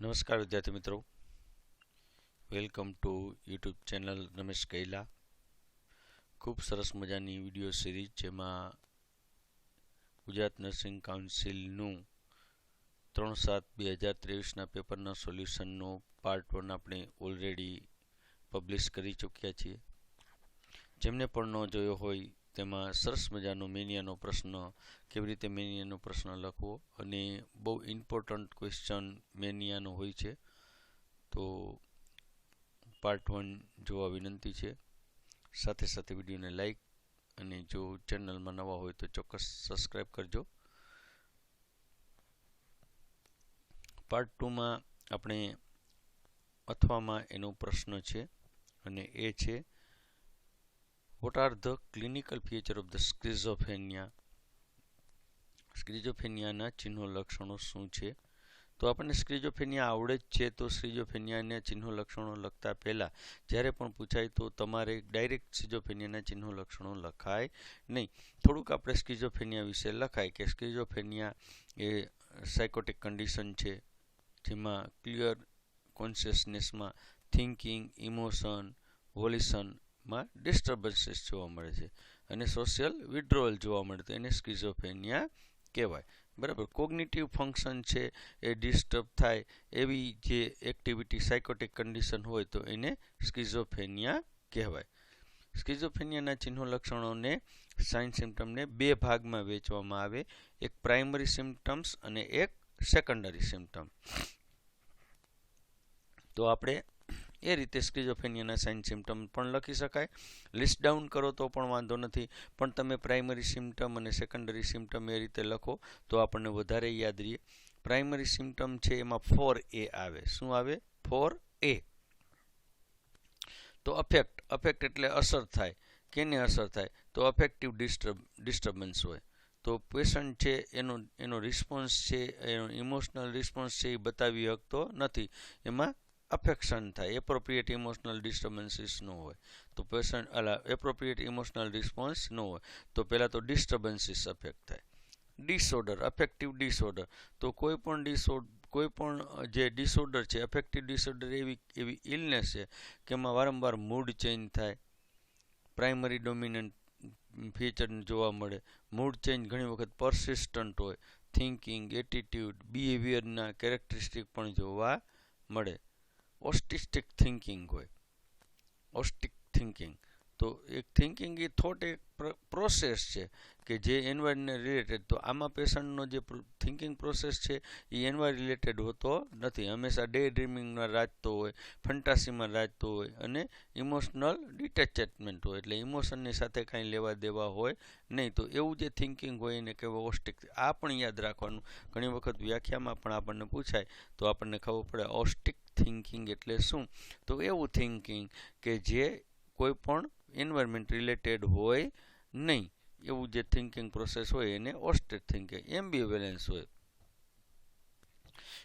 નમસ્કાર વિદ્યાર્થી મિત્રો. Welcome to YouTube channel Ramesh Kaila ખૂબ સરસ મજાની વીડિયો સિરીઝ જેમાં ગુજરાત નર્સિંગ કાઉન્સિલનું ત્રણ સાત બે હજાર ત્રેવીસના પેપરના સોલ્યુશનનો પાર્ટ વન આપણે ઓલરેડી પબ્લિશ કરી ચૂક્યા છીએ. જેમને પણ ન જોયો હોય તેમાં સરસ મજાનો મેનિયાનો પ્રશ્ન, કેવી રીતે મેનિયાનો પ્રશ્ન લખવો અને બહુ ઇમ્પોર્ટન્ટ ક્વેશ્ચન મેનિયાનો હોય છે. તો પાર્ટ વન જોવા વિનંતી છે. સાથે સાથે વિડીયોને લાઈક અને જો ચેનલમાં નવા હોય તો ચોક્કસ સબસ્ક્રાઈબ કરજો. પાર્ટ ટુમાં આપણે અથવામાં એનો પ્રશ્ન છે અને એ છે what are the clinical feature of the schizophrenia? સ્ક્રિઝોફેનિયાના ચિહ્નો લક્ષણો શું છે? તો આપણને સ્ક્રીઝોફેનિયા આવડે જ છે, તો સ્કિઝોફેનિયાના ચિહ્નો લક્ષણો લખતા પહેલાં જ્યારે પણ પૂછાય તો તમારે ડાયરેક્ટ સ્કિઝોફેનિયાના ચિહ્નો લક્ષણો લખાય નહીં. થોડુંક આપણે સ્ક્રિઝોફેનિયા વિશે લખાય કે સ્ક્રીઝોફેનિયા એ સાયકોટિક કન્ડિશન છે, જેમાં ક્લિયર કોન્શિયસનેસમાં થિંકિંગ ઇમોશન વોલિશન માં ડિસ્ટર્બન્સીસ જોવા મળે છે. અને સોશિયલ વિડ્રોવલ જોવા મળે તો એને સ્કિઝોફેનિયા કહેવાય. બરાબર? કોગ્નિટિવ ફંક્શન છે, એ ડિસ્ટર્બ થાય, એવી જે એક્ટિવિટી સાયકોટિક કન્ડિશન હોય તો એને સ્કિઝોફેનિયા કહેવાય. સ્કિઝોફેનિયાના ચિહ્નો લક્ષણોને સાઇન સિમ્ટમને બે ભાગમાં વહેંચવામાં આવે. એક પ્રાઇમરી સિમ્ટમ્સ અને એક સેકન્ડરી સિમ્ટમ તો આપણે એ રીતે સ્કિઝોફેનિયાના સાઇન સિમ્ટમ પણ લખી શકાય. લિસ્ટ ડાઉન કરો તો પણ વાંધો નથી. પણ તમે પ્રાઇમરી સિમ્ટમ અને સેકન્ડરી સિમ્ટમ એ રીતે લખો તો આપણને વધારે યાદ રહીએ. પ્રાઇમરી સિમ્ટમ છે એમાં ફોર એ આવે. શું આવે? ફોર એ તો અફેક્ટ અફેક્ટ એટલે અસર થાય. કેને અસર થાય? તો અફેક્ટિવ ડિસ્ટર્બ ડિસ્ટર્બન્સ હોય. તો પેશન્ટ છે એનો એનો રિસ્પોન્સ છે, એનો ઇમોશનલ રિસ્પોન્સ છે એ બતાવી શકતો નથી. એમાં અફેક્શન થાય એપ્રોપ્રિએટ ઇમોશનલ ડિસ્ટર્બન્સીસ ન હોય. તો પેશન્ટ અલા એપ્રોપ્રિએટ ઇમોશનલ રિસ્પોન્સ ન હોય, તો પહેલાં તો ડિસ્ટર્બન્સીસ અફેક્ટ થાય. ડિસઓર્ડર અફેક્ટિવ ડિસઓર્ડર તો કોઈ પણ ડિસઓર્ડર કોઈ પણ જે ડિસઓર્ડર છે અફેક્ટિવ ડિસઓર્ડર એવી એવી ઇલનેસ છે, કે એમાં વારંવાર મૂડ ચેન્જ થાય. પ્રાઇમરી ડોમિનન્ટ ફીચર જોવા મળે મૂડ ચેન્જ ઘણી વખત પરસિસ્ટન્ટ હોય. થિંકિંગ એટીટ્યુડ બિહેવિયરના કેરેક્ટરિસ્ટિક પણ જોવા મળે. ઓસ્ટિસ્ટિક થિંકિંગ હોય. ઓસ્ટિક થિંકિંગ તો એક થિંકિંગ એ થોટ એક પ્રોસેસ છે કે જે એન્વાયરને રિલેટેડ તો આમાં પેશન્ટનો જે થિંકિંગ પ્રોસેસ છે એ એન્વાયર રિલેટેડ હોતો નથી. હંમેશા ડે ડ્રીમિંગમાં રાજતો હોય ફંટાસીમાં રાજતો હોય અને ઇમોશનલ ડિટેચમેન્ટ હોય. એટલે ઇમોશનની સાથે કાંઈ લેવા દેવા હોય નહીં. તો એવું જે થિંકિંગ હોય એને કહેવાય ઓસ્ટિક આ પણ યાદ રાખવાનું. ઘણી વખત વ્યાખ્યામાં પણ આપણને પૂછાય તો આપણને ખબર પડે ઓસ્ટિક થિંકિંગ એટલે શું? તો એવું થિંકિંગ કે જે કોઈ પણ એન્વાયરમેન્ટ રિલેટેડ હોય નહીં. એવું જે થિંકિંગ પ્રોસેસ હોય એને ઓસ્ટેડ થિંકિંગ એમ્બિવેલેન્સ હોય.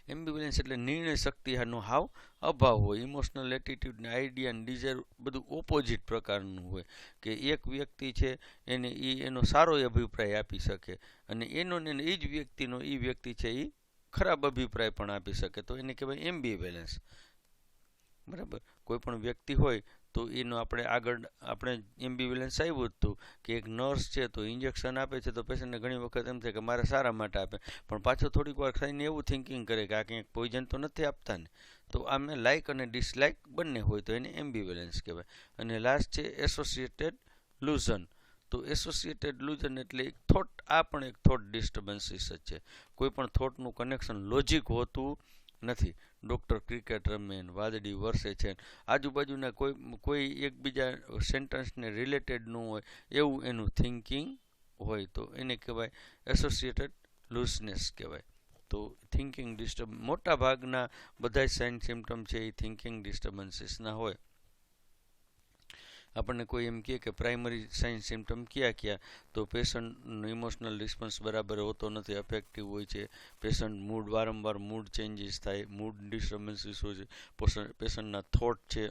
એમ્બિવેલેન્સ એટલે નિર્ણય શક્તિનો હાવ અભાવ હોય. ઇમોશનલ એટીટ્યુડ ને આઈડિયા અને ડિઝાયર બધું ઓપોઝિટ પ્રકારનું હોય. કે એક વ્યક્તિ છે એને એ એનો સારો અભિપ્રાય આપી શકે અને એનો ને એ જ વ્યક્તિનો એ વ્યક્તિ છે એ ખરાબ અભિપ્રાય પણ આપી શકે, તો એને કહેવાય એમ્બિવેલેન્સ બરાબર? કોઈ પણ વ્યક્તિ હોય તો એનો આપણે આગળ, આપણે એમ્બ્યુલન્સ આવ્યું હતું કે એક નર્સ છે તો ઇન્જેક્શન આપે છે તો પેશન્ટને ઘણી વખત એમ થાય કે મારા સારા માટે આપે. પણ પાછો થોડીક વાર ખાઈને એવું થિંકિંગ કરે કે આ કંઈક પોઈઝન તો નથી આપતા ને. તો આમે લાઇક અને ડિસલાઇક બંને હોય તો એને એમ્બ્યુલન્સ કહેવાય. અને લાસ્ટ છે એસોસિએટેડ લુઝન તો એસોસિએટેડ લુઝન એટલે એક થોટ આ પણ એક થોટ ડિસ્ટર્બન્સીસ જ છે. કોઈ પણ થોટનું કનેક્શન લોજિક હોતું નથી. ડૉક્ટર ક્રિકેટ રમે વાદળી વર્ષે છે આજુબાજુના કોઈ કોઈ એકબીજા સેન્ટન્સને રિલેટેડ ન હોય, એવું એનું થિંકિંગ હોય તો એને કહેવાય એસોસિએટેડ લૂઝનેસ કહેવાય. તો થિંકિંગ ડિસ્ટર્બ મોટા ભાગના બધા સાઇન સિમ્ટમ છે એ થિંકિંગ ડિસ્ટર્બન્સીસના હોય. આપણને કોઈ એમ કહે કે પ્રાઇમરી સાઇન સિમ્ટમ કયા કયા, તો પેશન્ટનો ઇમોશનલ રિસ્પોન્સ બરાબર હોતો નથી. અફેક્ટિવ હોય છે. પેશન્ટ મૂડ વારંવાર મૂડ ચેન્જીસ થાય. મૂડ ડિસ્ટર્બન્સીસ હોય છે. પેશન્ટના થોટ છે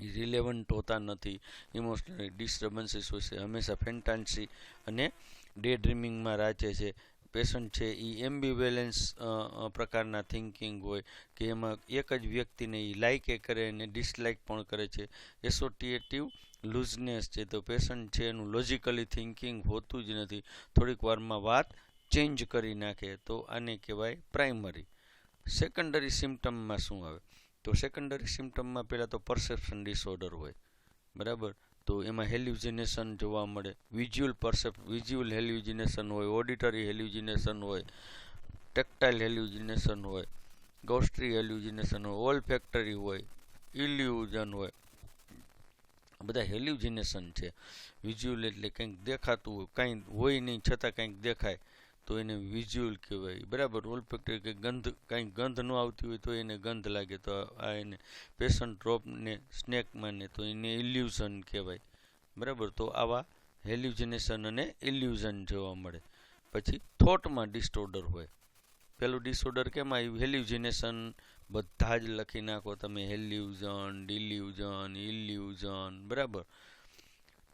રિલેવન્ટ હોતા નથી. ઇમોશનલ ડિસ્ટર્બન્સીસ હોય છે. હંમેશા ફેન્ટાન્સી અને ડે ડ્રીમિંગમાં રાચે છે. પેશન્ટ છે એ એમ્બિવેલેન્સ પ્રકારના થિંકિંગ હોય કે એમાં એક જ વ્યક્તિને એ લાઇકે કરે અને ડિસલાઇક પણ કરે છે. એસોટિએટિવ લૂઝનેસ છે. તો પેશન્ટ છે એનું લોજિકલી થિંકિંગ હોતું જ નથી. થોડીક વારમાં વાત ચેન્જ કરી નાખે. તો આને કહેવાય પ્રાઇમરી સેકન્ડરી સિમ્ટમમાં શું આવે? તો સેકન્ડરી સિમ્ટમમાં પહેલાં તો પરસેપ્શન ડિસઓર્ડર હોય. બરાબર? તો એમાં હેલ્યુજિનેશન જોવા મળે. વિઝ્યુઅલ પરસેપ વિઝ્યુઅલ હેલ્યુજિનેશન હોય ઓડિટરી હેલ્યુજિનેશન હોય ટેક્ટાઇલ હેલ્યુજિનેશન હોય ગોસ્ટ્રી હેલ્યુજિનેશન હોય ઓલ ફેક્ટરી હોય ઇલ્યુઝન હોય. બધા હેલ્યુજિનેશન છે. વિઝ્યુઅલ એટલે કંઈક દેખાતું હોય, કાંઈ હોય નહીં, છતાં કંઈક દેખાય. તો એને વિઝ્યુઅલ કહેવાય. બરાબર ઓલફેક્ટરી કે ગંધ, કાંઈ ગંધ ન આવતી હોય તો એને ગંધ લાગે. તો આ એને પેશન્ટ ડ્રોપને સ્નેક માને તો એને ઇલ્યુઝન કહેવાય. બરાબર, તો આવા હેલ્યુજિનેશન અને ઇલ્યુઝન જોવા મળે. પછી થોટમાં ડિસઓર્ડર હોય. પેલું ડિસઓર્ડર કેમ આવ્યું? હેલ્યુજિનેશન બધા જ લખી નાખો તમે. હેલ્યુઝન ડિલ્યુઝન ઇલ્યુઝન બરાબર.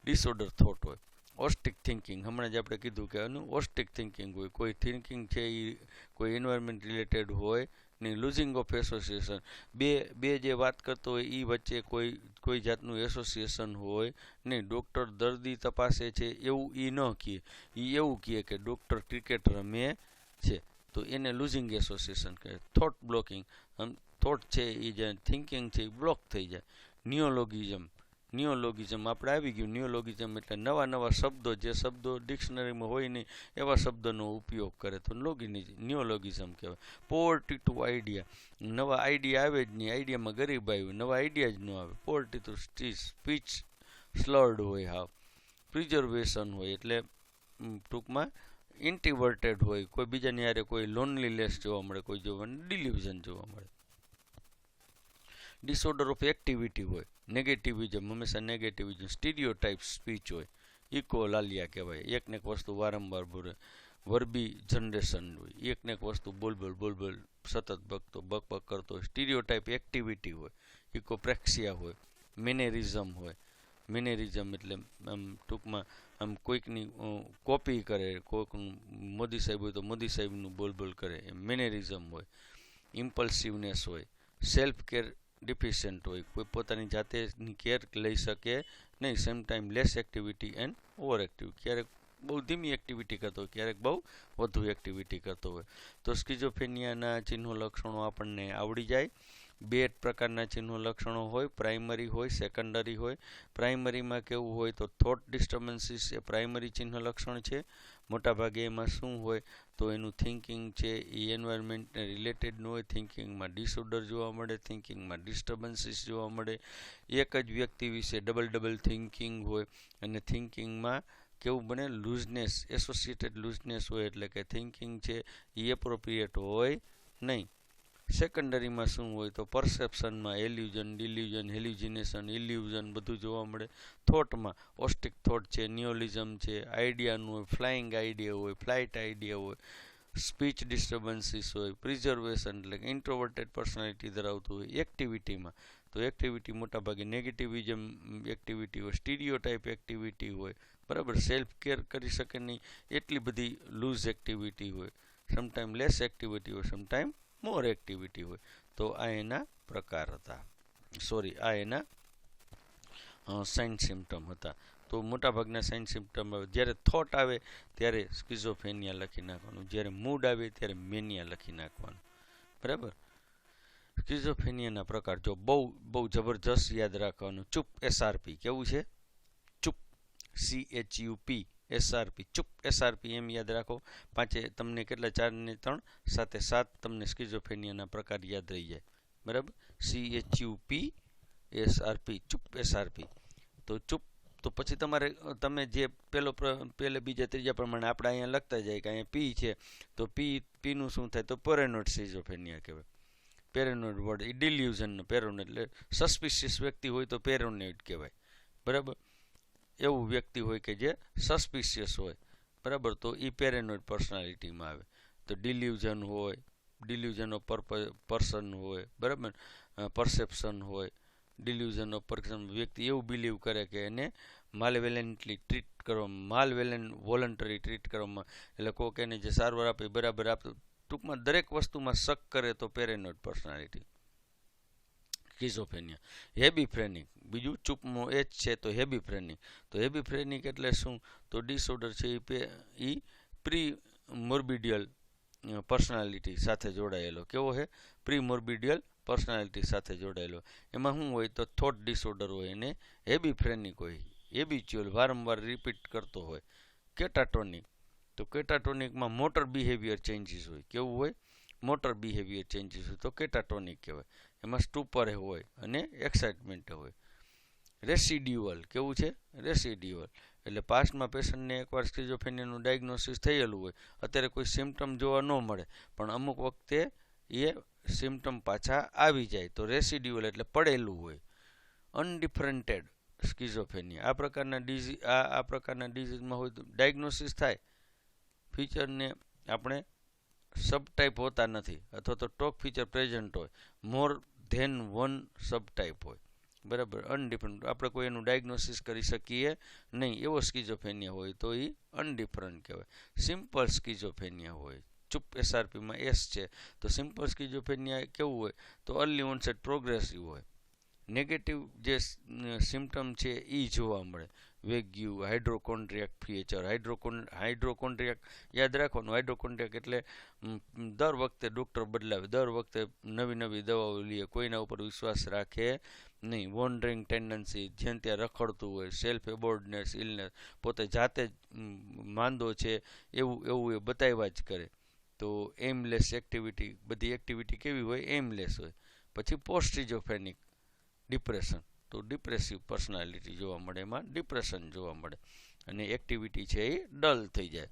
ડિસઓર્ડર થોટ હોય. ઓસ્ટિક થિંકિંગ હમણાં જ આપણે કીધું કે એનું ઓસ્ટિક થિંકિંગ હોય. કોઈ થિંકિંગ છે એ કોઈ એન્વાયરમેન્ટ રિલેટેડ હોય ને લૂઝિંગ ઓફ એસોસિએશન બે બે જે વાત કરતો હોય એ વચ્ચે કોઈ કોઈ જાતનું એસોસિએશન હોય નહીં. ડૉક્ટર દર્દી તપાસે છે એવું એ ન કહે. એ એવું કહે કે ડૉક્ટર ક્રિકેટ રમે છે. તો એને લૂઝિંગ એસોસિએશન કહે. થોટ બ્લોકિંગ આમ થોટ છે એ જે થિંકિંગ છે એ બ્લોક થઈ જાય. નિયોલોગિઝમ નિયોલોગિઝમ આપણે આવી ગયું નિયોલોગિઝમ એટલે નવા નવા શબ્દો, જે શબ્દો ડિક્શનરીમાં હોય નહીં, એવા શબ્દોનો ઉપયોગ કરે તો લોગિની નિયોલોગિઝમ કહેવાય. પોવર્ટી ટુ આઈડિયા નવા આઈડિયા આવે જ નહીં આઈડિયામાં ગરીબ આવ્યું, નવા આઈડિયા જ ન આવે. પોવર્ટી ટુ સ્પીચ સ્લર્ડ હોય હાવ. પ્રિઝર્વેશન હોય એટલે ટૂંકમાં ઇન્ટિવર્ટેડ હોય, કોઈ બીજાની યારે કોઈ લોનલીનેસ જોવા મળે, કોઈ જોવા ડિલિવિઝન જોવા મળે. ડિસઓર્ડર ઓફ એક્ટિવિટી હોય નેગેટિવિઝમ હંમેશા નેગેટિવિઝમ સ્ટીરિયો ટાઈપ સ્પીચ હોય ઇકો લાલિયા કહેવાય, એકને એક વસ્તુ વારંવાર બોલે વર્બી જનરેશન હોય, એકને એક વસ્તુ બોલબોલ બોલ બોલ બોલ સતત બકતો બક કરતો હોય સ્ટીરિયો ટાઈપ એક્ટિવિટી હોય ઇકોપ્રેક્સિયા હોય મેનેરિઝમ હોય. મેનેરિઝમ એટલે આમ ટૂંકમાં આમ કોઈકની કોપી કરે કોઈકનું મોદી સાહેબ હોય તો મોદી સાહેબનું બોલ બોલ કરે, એમ મેનેરિઝમ હોય ઇમ્પલ્સિવનેસ હોય સેલ્ફ કેર ડિફિશિયન્ટ હોય. કોઈ પોતાની જાતેની કેર લઈ શકે નહીં. Same time less activity and over active ક્યારેક બહુ ધીમી એક્ટિવિટી કરતો હોય, ક્યારેક બહુ વધુ એક્ટિવિટી કરતો હોય. તો સ્કિઝોફેનિયાના ચિહ્નો, લક્ષણો આપણને આવડી જાય. બે પ્રકારના ચિહ્નો લક્ષણો હોય પ્રાઇમરી હોય સેકન્ડરી હોય. પ્રાઇમરીમાં કેવું હોય તો થોટ ડિસ્ટર્બન્સીસ એ પ્રાઇમરી ચિહ્ન લક્ષણ છે. મોટાભાગે એમાં શું હોય તો એનું થિંકિંગ છે, એ એન્વાયરમેન્ટને રિલેટેડ ન હોય. થિંકિંગમાં ડિસઓર્ડર જોવા મળે થિંકિંગમાં ડિસ્ટર્બન્સીસ જોવા મળે. એક જ વ્યક્તિ વિશે ડબલ ડબલ થિંકિંગ હોય અને થિંકિંગમાં કેવું બને? લૂઝનેસ એસોસિએટેડ લૂઝનેસ હોય એટલે કે થિંકિંગ છે, એ એપ્રોપ્રિએટ હોય નહીં. સેકન્ડરીમાં શું હોય તો પરસેપ્શનમાં એલ્યુઝન ડિલ્યુઝન હેલ્યુજિનેશન ઇલ્યુઝન બધું જોવા મળે. થોટમાં ઓસ્ટિક થોટ છે નિયોલિઝમ છે આઈડિયાનું હોય ફ્લાઇંગ આઈડિયા હોય ફ્લાઇટ આઈડિયા હોય સ્પીચ ડિસ્ટર્બન્સીસ હોય પ્રિઝર્વેશન એટલે કે ઇન્ટ્રોવર્ટેડ પર્સનાલિટી ધરાવતું હોય એક્ટિવિટીમાં તો એક્ટિવિટી મોટાભાગે નેગેટિવિઝમ એક્ટિવિટી હોય સ્ટીરિયો ટાઈપ એક્ટિવિટી હોય. બરાબર? સેલ્ફ કેર કરી શકે નહીં. એટલી બધી લૂઝ એક્ટિવિટી હોય. સમટાઈમ લેસ એક્ટિવિટી હોય સમટાઈમ મોર એક્ટિવિટી હોય. તો આ એના પ્રકાર હતા. સોરી આ એના સાઇન સિમ્ટમ હતા. તો મોટાભાગના સાઇન સિમ્ટમ આવે જ્યારે થોટ આવે ત્યારે સ્કિઝોફેનિયા લખી નાખવાનું. જ્યારે મૂડ આવે ત્યારે મેનિયા લખી નાખવાનું. બરાબર? સ્કિઝોફેનિયાના પ્રકાર જો બહુ બહુ જબરજસ્ત યાદ રાખવાનું. ચૂપ એસઆરપી કેવું છે? ચૂપ C H U P SRP ચૂપ એસઆરપી એમ યાદ રાખો. પાંચે, તમને કેટલા? ચાર ને ત્રણ. સાથે સાત, તમને સ્કિઝોફેનિયાના પ્રકાર યાદ રહી જાય. બરાબર? C H U P SRP ચૂપ એસઆરપી તો ચૂપ, તો પછી તમારે, તમે જે પેલો પેલે બીજા ત્રીજા પ્રમાણે આપણે અહીંયા લખતા જાય કે અહીંયા પી છે, તો પી પીનું શું થાય? તો પેરેનોઇડ સિઝોફેનિયા કહેવાય. પેરેનોઇડ વર્ડ એ ડિલ્યુઝન પેરોનોઇડ એટલે સસ્પિશિયસ વ્યક્તિ હોય તો પેરોનોઇડ કહેવાય. બરાબર? એવું વ્યક્તિ હોય કે જે સસ્પિશિયસ હોય. બરાબર? તો એ પેરેનોઇડ પર્સનાલિટીમાં આવે. તો ડિલ્યુઝન હોય ડિલ્યુઝન ઓફ પર્સન હોય, બરાબર? પરસેપ્શન હોય ડિલ્યુઝન ઓફ પર વ્યક્તિ એવું બિલીવ કરે કે એને માલવેલેન્ટલી ટ્રીટ કરવામાં માલવેલેન વોલન્ટરી ટ્રીટ કરવામાં, એટલે કોક એને જે સારવાર આપે બરાબર આપે. ટૂંકમાં દરેક વસ્તુમાં શક કરે તો પેરેનોઇડ પર્સનાલિટી સ્કિઝોફેનિયા હેબીફ્રેનિક બીજું ચૂપમો એ જ છે તો હેબીફ્રેનિક તો હેબીફ્રેનિક એટલે શું? તો ડિસઓર્ડર છે એ એ પ્રી મોર્બિડિયલ પર્સનાલિટી સાથે જોડાયેલો. કેવો છે પ્રી મોર્બિડિયલ પર્સનાલિટી સાથે જોડાયેલો. એમાં શું હોય? તો થોટ ડિસઓર્ડર હોય એને હેબીફ્રેનિક હોય. હેબિચ્યુઅલ વારંવાર રિપીટ કરતો હોય. કેટાટોનિક તો કેટાટોનિકમાં મોટર બિહેવિયર ચેન્જીસ હોય. કેવું હોય? મોટર બિહેવિયર ચેન્જીસ હોય. તો કેટાટોનિક કહેવાય. એમાં સ્ટુપર હોય અને એક્સાઇટમેન્ટ હોય. રેસિડ્યુઅલ કેવું છે? રેસિડ્યુઅલ એટલે પાસ્ટમાં પેશન્ટને એકવાર સ્કિઝોફેનિયાનું ડાયગ્નોસિસ થયેલું હોય, અત્યારે કોઈ સિમ્ટમ જોવા ન મળે, પણ અમુક વખતે એ સિમ્ટમ પાછા આવી જાય. તો રેસિડ્યુઅલ એટલે પડેલું હોય. અનડિફરન્ટેડ સ્કિઝોફેનિયા આ પ્રકારના ડિઝી આ આ પ્રકારના ડિઝીઝમાં હોય તો ડાયગ્નોસિસ થાય. ફીચરને આપણે સબ ટાઈપ હોતા નથી, અથવા તો ટોપ ફીચર પ્રેઝન્ટ હોય. મોર ધેન વન સબટાઈપ હોય. બરાબર? અનડિફરન્ટ. આપણે કોઈ એનું ડાયગ્નોસિસ કરી શકીએ નહીં. એવો સ્કિઝોફેનિયા હોય તો એ અનડિફરન્ટ કહેવાય. સિમ્પલ સ્કીઝોફેનિયા હોય. ચૂપ, એસઆરપીમાં એસ છે. તો સિમ્પલ સ્કીઝોફેનિયા કેવું હોય? તો અર્લી ઓનસેટ પ્રોગ્રેસિવ હોય. નેગેટિવ જે સિમ્ટમ છે એ જોવા મળે. વેગ્યુ, હાઇડ્રોકોન્ડ્રિયાક ફીચર હાઇડ્રોકોન, હાઇડ્રોકોન્ડ્રિયાક યાદ રાખવાનું. હાઇડ્રોકોન્ડ્રિયાક એટલે દર વખતે ડૉક્ટર બદલાવે. દર વખતે નવી નવી દવાઓ લઈએ કોઈના ઉપર વિશ્વાસ રાખે નહીં. વોન્ડરિંગ ટેન્ડન્સી જ્યાં ત્યાં રખડતું હોય. Self absorbedness illness. પોતે જાતે જ માંદો છે એવું એવું એ બતાવ્યા જ કરે. તો એમલેસ એક્ટિવિટી, બધી એક્ટિવિટી કેવી હોય? એમલેસ હોય. પછી પોસ્ટિજોફેનિક ડિપ્રેશન. તો ડિપ્રેસિવ પર્સનાલિટી જોવા મળે, એમાં ડિપ્રેશન જોવા મળે. અને એક્ટિવિટી છે એ ડલ થઈ જાય.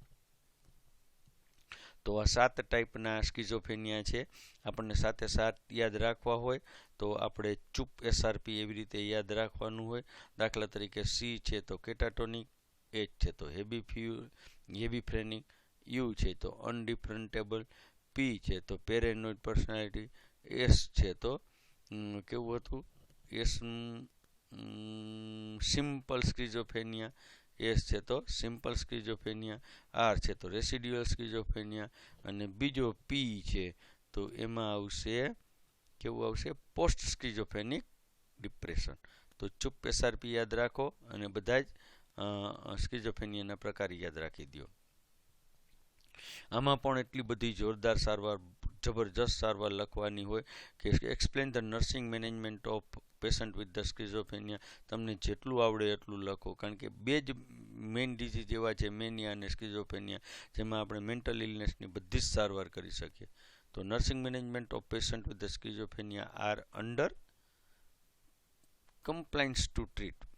તો આ સાત ટાઈપના સ્કિઝોફેનિયા છે. આપણને સાથે સાત યાદ રાખવા હોય, તો આપણે ચૂપ એસઆરપી એવી રીતે યાદ રાખવાનું હોય. દાખલા તરીકે સી છે તો કેટાટોનિક એચ છે તો હેબી ફ્યુ હેબી ફ્રેનિક યુ છે તો અનડિફરન્ટેબલ પી છે તો પેરેનોઇડ પર્સનાલિટી એસ છે તો કેવું હતું? એસ સિમ્પલ સ્કિઝોફેનિયા, એસ છે તો સિમ્પલ સ્કિઝોફેનિયા, આર છે તો રેસિડ્યુઅલ સ્કિઝોફેનિયા અને બીજો પી છે તો એમાં આવશે, કેવું આવશે? Post schizophrenic depression. તો ચૂપ એસઆરપી યાદ રાખો અને બધા જ સ્કિઝોફેનિયાના પ્રકાર યાદ રાખી દો આમાં પણ એટલી બધી જોરદાર સારવાર, જબરજસ્ત સારવાર લખવાની હોય કે explain the nursing management of patient with the schizophrenia તમને જેટલું આવડે એટલું લખો. કારણ કે બે જ મેઇન ડિઝીઝ એવા છે મેનિયા અને સ્કિઝોફેનિયા જેમાં આપણે મેન્ટલ ઇલનેસની બધી જ સારવાર કરી શકીએ. તો nursing management of patient with the schizophrenia are under compliance to treat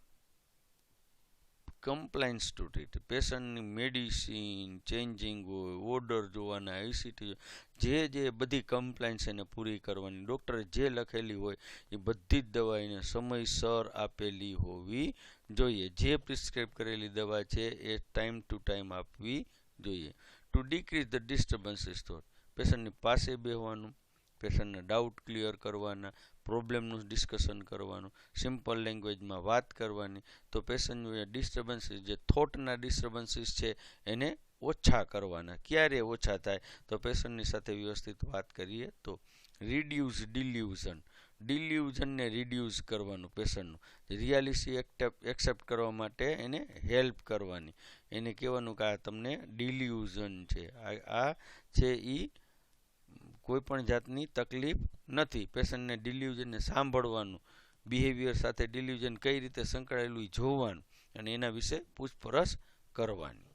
compliance to treat પેશન્ટની medicine changing હોય ઓર્ડર જોવાના આઈસીટી જે જે બધી કમ્પ્લાયન્સ એને પૂરી કરવાની ડૉક્ટરે જે લખેલી હોય એ બધી જ દવા એને સમયસર આપેલી હોવી જોઈએ. જે પ્રિસ્ક્રાઇબ કરેલી દવા છે એ ટાઈમ ટુ ટાઈમ આપવી જોઈએ. To decrease the disturbances thought પેશન્ટની પાસે બેહવાનું પેશન્ટને ડાઉટ ક્લિયર કરવાના પ્રોબ્લેમનું ડિસ્કશન કરવાનું. સિમ્પલ લેંગ્વેજમાં વાત કરવાની. તો પેશન્ટ ડિસ્ટર્બન્સીસ જે થોટના ડિસ્ટર્બન્સીસ છે, એને ઓછા કરવાના. ક્યારે ઓછા થાય? તો પેશન્ટની સાથે વ્યવસ્થિત વાત કરીએ તો રિડ્યુસ ડિલ્યુઝન ડિલ્યુઝનને રિડ્યુસ કરવાનું પેશન્ટનું રિયાલિસી એક્સેપ્ટ કરવા માટે એને હેલ્પ કરવાની. એને કહેવાનું કે આ તમને ડિલ્યુઝન છે. આ છે એ કોઈ પણ જાતની તકલીફ નથી. પેશન્ટને ડિલ્યુઝનને સાંભળવાનું બિહેવિયર સાથે ડિલ્યુઝન કઈ રીતે સંકળાયેલું જોવાનું અને એના વિશે પૂછપરછ કરવાની.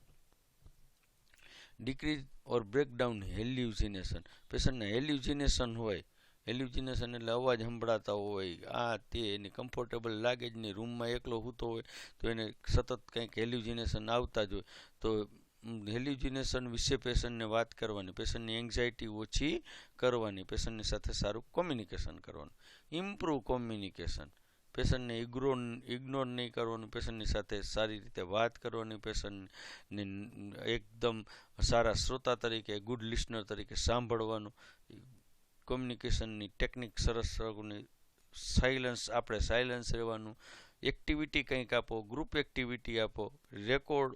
ડિક્રીઝ ઓર બ્રેકડાઉન હેલ્યુઝિનેશન પેશન્ટને હેલ્યુઝિનેશન હોય હેલ્યુઝિનેશન એટલે અવાજ સંભળાતા હોય, આ તે એને કમ્ફર્ટેબલ લાગે જ નહીં. રૂમમાં એકલો સૂતો હોય તો એને સતત કંઈક હેલ્યુઝિનેશન આવતા જ હોય. તો હેલ્યુજિનેશન વિશે પેશન્ટને વાત કરવાની, પેશન્ટની એન્ઝાયટી ઓછી કરવાની, પેશન્ટની સાથે સારું કોમ્યુનિકેશન કરવાનું ઇમ્પ્રૂવ કોમ્યુનિકેશન પેશન્ટને ઇગ્રો ઇગ્નોર નહીં કરવાનું, પેશન્ટની સાથે સારી રીતે વાત કરવાની, પેશન્ટને એકદમ સારા શ્રોતા તરીકે ગુડ લિસનર તરીકે સાંભળવાનું. કોમ્યુનિકેશનની ટેકનિક સરસ સાયલન્સ આપણે સાયલન્સ રહેવાનું. એક્ટિવિટી કંઈક આપો ગ્રુપ એક્ટિવિટી આપો રેકોર્ડ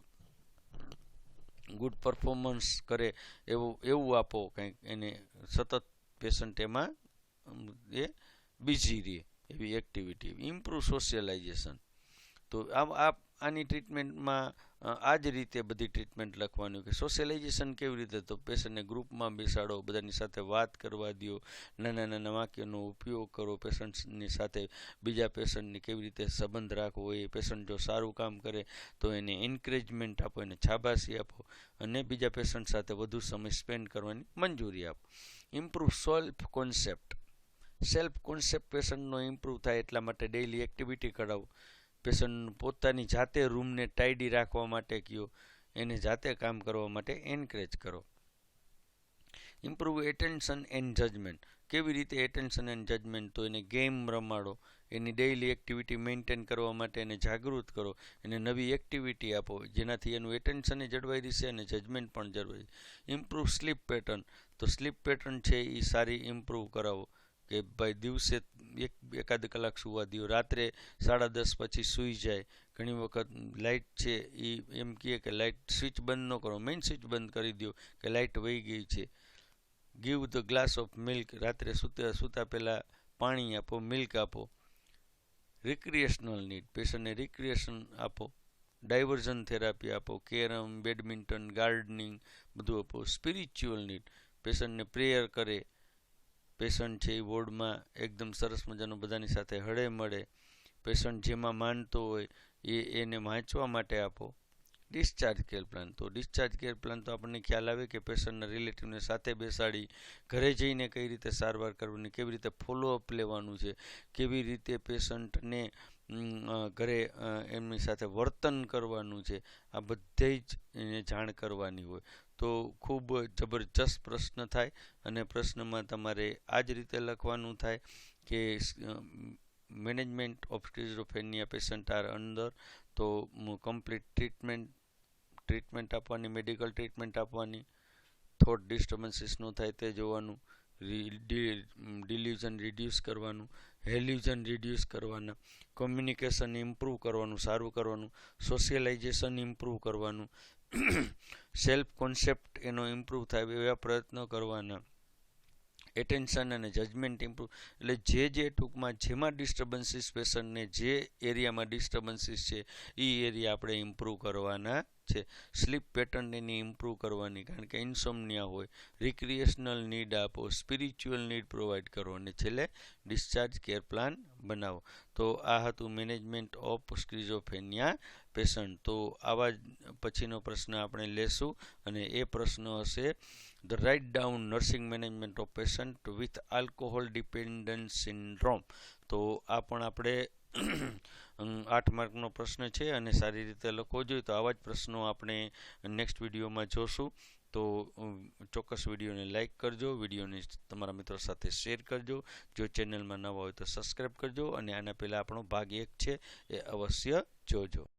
ગુડ પરફોર્મન્સ કરે એવું એવું આપો કંઈક. એને સતત પેશન્ટ એમાં એ બિઝી રહે એવી એક્ટિવિટી ઇમ્પ્રૂવ સોશિયલાઇઝેશન તો આ આની ટ્રીટમેન્ટમાં આ જ રીતે બધી ટ્રીટમેન્ટ લખવાની કે સોશિયલાઇઝેશન કેવી રીતે તો પેશન્ટને ગ્રુપમાં બેસાડો, બધાની સાથે વાત કરવા દો નાના નાના વાક્યનો ઉપયોગ કરો પેશન્ટની સાથે બીજા પેશન્ટની કેવી રીતે સંબંધ રાખવો એ પેશન્ટ જો સારું કામ કરે તો એને એન્કરેજમેન્ટ આપો, એને છાબાશી આપો અને બીજા પેશન્ટ સાથે વધુ સમય સ્પેન્ડ કરવાની મંજૂરી આપો. Improve self concept self concept પેશન્ટનો improve થાય એટલા માટે ડેઇલી એક્ટિવિટી કરાવો પેશન્ટ પોતાની જાતે રૂમને ટાઈડી રાખવા માટે કહો એને જાતે કામ કરવા માટે એન્કરેજ કરો. ઇમ્પ્રૂવ એટેન્શન એન્ડ જજમેન્ટ કેવી રીતે એટેન્શન એન્ડ જજમેન્ટ તો એને ગેમ રમાડો, એની ડેઇલી એક્ટિવિટી મેન્ટેન કરવા માટે એને જાગૃત કરો, એને નવી એક્ટિવિટી આપો, જેનાથી એનું એટેન્શન જળવાઈ રહેશે અને જજમેન્ટ પણ જળવાઈ ઇમ્પ્રૂવ સ્લીપ પેટર્ન તો સ્લીપ પેટર્ન છે એ સારી ઇમ્પ્રૂવ કરાવો. કે ભાઈ દિવસે એક, એકાદ કલાક સુવા દો રાત્રે સાડા દસ પછી સૂઈ જાય. ઘણી વખત લાઇટ છે એ એમ કહે કે લાઇટ સ્વિચ બંધ ન કરો. મેઇન સ્વિચ બંધ કરી દો કે લાઇટ વહી ગઈ છે. Give the glass of milk રાત્રે સૂતા સૂતા પહેલાં પાણી આપો મિલ્ક આપો. રિક્રિએશનલ નીડ પેશન્ટને રિક્રિએશન આપો. ડાયવર્ઝન થેરાપી આપો. કેરમ, બેડમિન્ટન ગાર્ડનિંગ બધું આપો. સ્પિરિચ્યુઅલ નીડ પેશન્ટને પ્રેયર કરે. પેશન્ટ છે એ વોર્ડમાં એકદમ સરસ મજાનું બધાની સાથે હળે મળે. પેશન્ટ જેમાં માનતો હોય એ એને વાંચવા માટે આપો. ડિસ્ચાર્જ કેર પ્લાન તો ડિસ્ચાર્જ કેર પ્લાન તો આપણને ખ્યાલ આવે કે પેશન્ટના રિલેટિવને સાથે બેસાડી, ઘરે જઈને કઈ રીતે સારવાર કરવાની, કેવી રીતે ફોલોઅપ લેવાનું છે, કેવી રીતે પેશન્ટને ઘરે એમની સાથે વર્તન કરવાનું છે. આ બધે જ એને જાણ કરવાની હોય. તો ખૂબ જબરજસ્ત પ્રશ્ન થાય અને પ્રશ્નમાં તમારે આ જ રીતે લખવાનું થાય કે management of schizophrenia patient are અંદર. તો કમ્પ્લીટ ટ્રીટમેન્ટ ટ્રીટમેન્ટ આપવાની, મેડિકલ ટ્રીટમેન્ટ આપવાની. થોટ ડિસ્ટર્બન્સીસ ન થાય તે જોવાનું. ડિલ્યુઝન રિડ્યુસ કરવાનું. હેલ્યુઝન રિડ્યુસ કરવાના કોમ્યુનિકેશન ઇમ્પ્રૂવ કરવાનું, સારું કરવાનું સોશિયલાઇઝેશન ઇમ્પ્રૂવ કરવાનું. સેલ્ફ કોન્સેપ્ટ એનો ઇમ્પ્રૂવ થાય એવા પ્રયત્નો કરવાના. એટેન્શન અને જજમેન્ટ ઇમ્પ્રૂવ એટલે જે જે ટૂંકમાં જેમાં ડિસ્ટર્બન્સીસ પેશન્ટને જે એરિયામાં ડિસ્ટર્બન્સીસ છે એ એરિયા આપણે ઇમ્પ્રૂવ કરવાના છે. સ્લીપ પેટર્ન એની ઇમ્પ્રૂવ કરવાની, કારણ કે ઇન્સોમનિયા હોય રિક્રિએશનલ નીડ આપો સ્પિરિચ્યુઅલ નીડ પ્રોવાઈડ કરો અને છેલ્લે ડિસ્ચાર્જ કેર પ્લાન બનાવો. તો આ હતું મેનેજમેન્ટ ઓફ સ્કિઝોફેનિયા પેશન્ટ તો આવા પછીનો પ્રશ્ન આપણે લેશું અને એ પ્રશ્ન હશે the write down nursing management of patient with alcohol dependence syndrome તો આ પણ આપણે આઠ માર્કનો પ્રશ્ન છે અને સારી રીતે લખવો જોઈએ. તો આવા જ પ્રશ્નો આપણે નેક્સ્ટ વિડીયોમાં જોશું. તો ચોક્કસ વિડીયોને લાઇક કરજો, વિડીયોને તમારા મિત્રો સાથે શેર કરજો. જો ચેનલમાં નવા હોય તો સબસ્ક્રાઈબ કરજો અને આના પહેલાં આપણો ભાગ એક છે એ અવશ્ય જોજો.